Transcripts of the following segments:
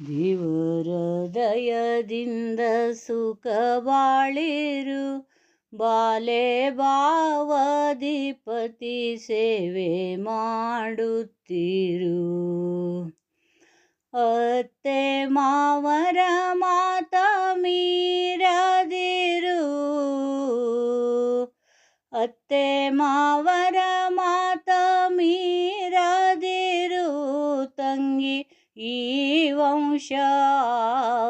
ದೇವರ ದಯದಿಂದ ಸುಖ ಬಾಳಿರು ಬಾಲೆ ಭಾವಧಿಪತಿ ಸೇವೆ ಮಾಡುತ್ತಿರು. ಅತ್ತೆ ಮಾವರ ಮಾತ ಮೀರದಿರು. ಅತ್ತೆ ಮಾವರ ಮಾತ ಮೀರದಿರು. ತಂಗಿ ಈ ವಂಶ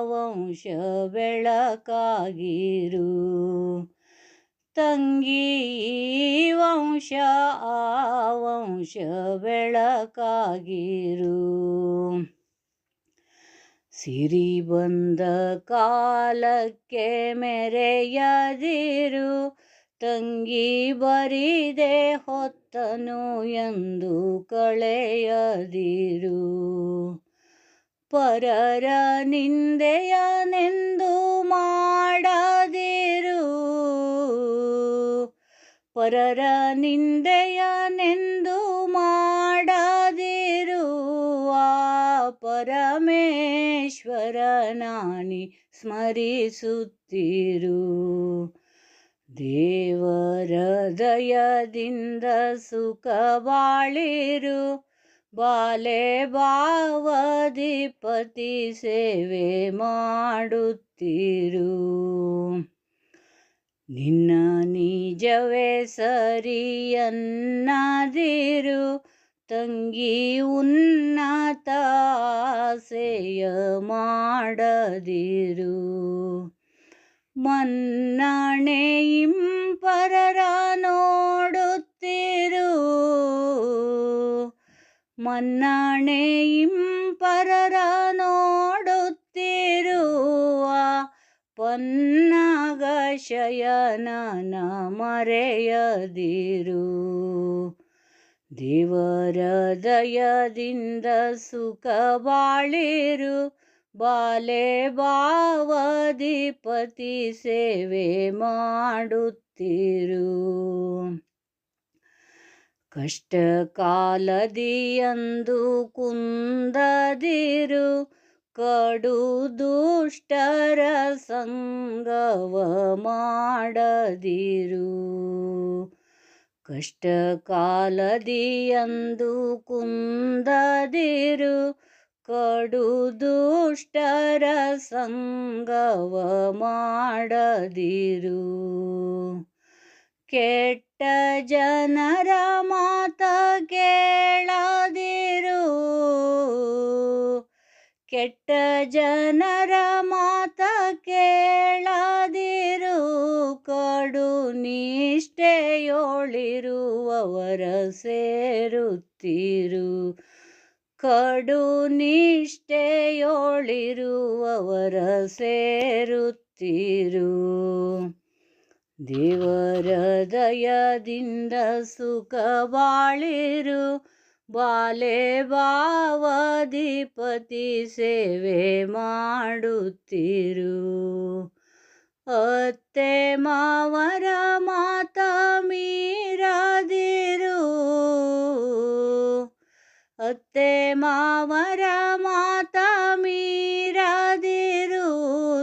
ವಂಶ ಬೆಳಕಾಗಿರು. ತಂಗಿ ವಂಶ ಆ ವಂಶ ಬೆಳಕಾಗಿರು. ಸಿರಿ ಬಂದ ಕಾಲಕ್ಕೆ ಮೆರೆಯದಿರು. ತಂಗಿ ಬರಿದೆ ಹೊತ್ತನು ಎಂದು ಕಳೆಯದಿರು. ಪರರ ನಿಂದೆಯನೆಂದು ಮಾಡದಿರು. ಪರರ ನಿಂದೆಯನೆಂದು ಮಾಡದಿರು. ಆ ಪರಮೇಶ್ವರ ನಾನಿ ಸ್ಮರಿಸುತ್ತಿರು. ದೇವರ ದಯದಿಂದ ಸುಖ ಬಾಳಿರು ಬಾಲೆ ಭಾವಧಿಪತಿ ಸೇವೆ ಮಾಡುತ್ತಿರು. ನಿನ್ನ ನಿಜವೇ ಸರಿಯನ್ನದಿರು. ತಂಗಿ ಉನ್ನತ ಆಸೆಯ ಮಾಡದಿರು. ಮನ್ನಣೆ ಇಂಪರರ ಮನ್ನಣೆ ಪರರ ನೋಡುತ್ತಿರುವ ಪನ್ನಗ ಶಯನನ ಮರೆಯದಿರು ದೇವರ ದಯದಿಂದ ಸುಖ ಬಾಳಿರು ಬಾಲೆ ಭಾವಧಿಪತಿ ಸೇವೆ ಮಾಡುತ್ತಿರು. ಕಷ್ಟ ಕಾಲದಿಯಂದು ಕುಂದದಿರು ಕಡು ದುಷ್ಟರ ಸಂಗವ ಮಾಡದಿರು. ಕಷ್ಟ ಕಾಲದಿಯಂದು ಕುಂದದಿರು ಕಡು ದುಷ್ಟರ ಸಂಗವ ಮಾಡದಿರು. ಕೆಟ್ಟ ಜನರ ಮಾತ ಕೇಳದಿರು. ಕೆಟ್ಟ ಜನರ ಮಾತ ಕೇಳದಿರು. ಕಡು ನಿಷ್ಠೆಯೊಳಿರುವವರ ಸೇರುತ್ತಿರು. ಕಡು ನಿಷ್ಠೆಯೊಳಿರುವವರ ಸೇರುತ್ತಿರು. ದೇವರ ದಯದಿಂದ ಸುಖ ಬಾಳಿರು ಬಾಲೆ ಬಾವಧಿಪತಿ ಸೇವೆ ಮಾಡುತ್ತಿರು. ಅತ್ತೆ ಮಾವರ ಮಾತ ಮೀರದಿರು, ಅತ್ತೆ ಮಾವರ ಮಾತ ಮೀರದಿರು,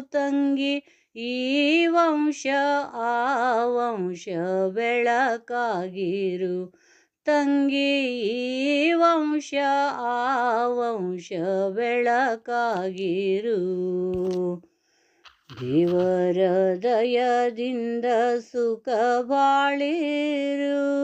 ತಂಗಿ ಈ ವಂಶ, ಆ ವಂಶ ಬೆಳಕಾಗಿರು. ತಂಗಿ, ಈ ವಂಶ, ಆ ವಂಶ ಬೆಳಕಾಗಿರು. ದೇವರ ದಯದಿಂದ ಸುಖ ಬಾಳಿರು.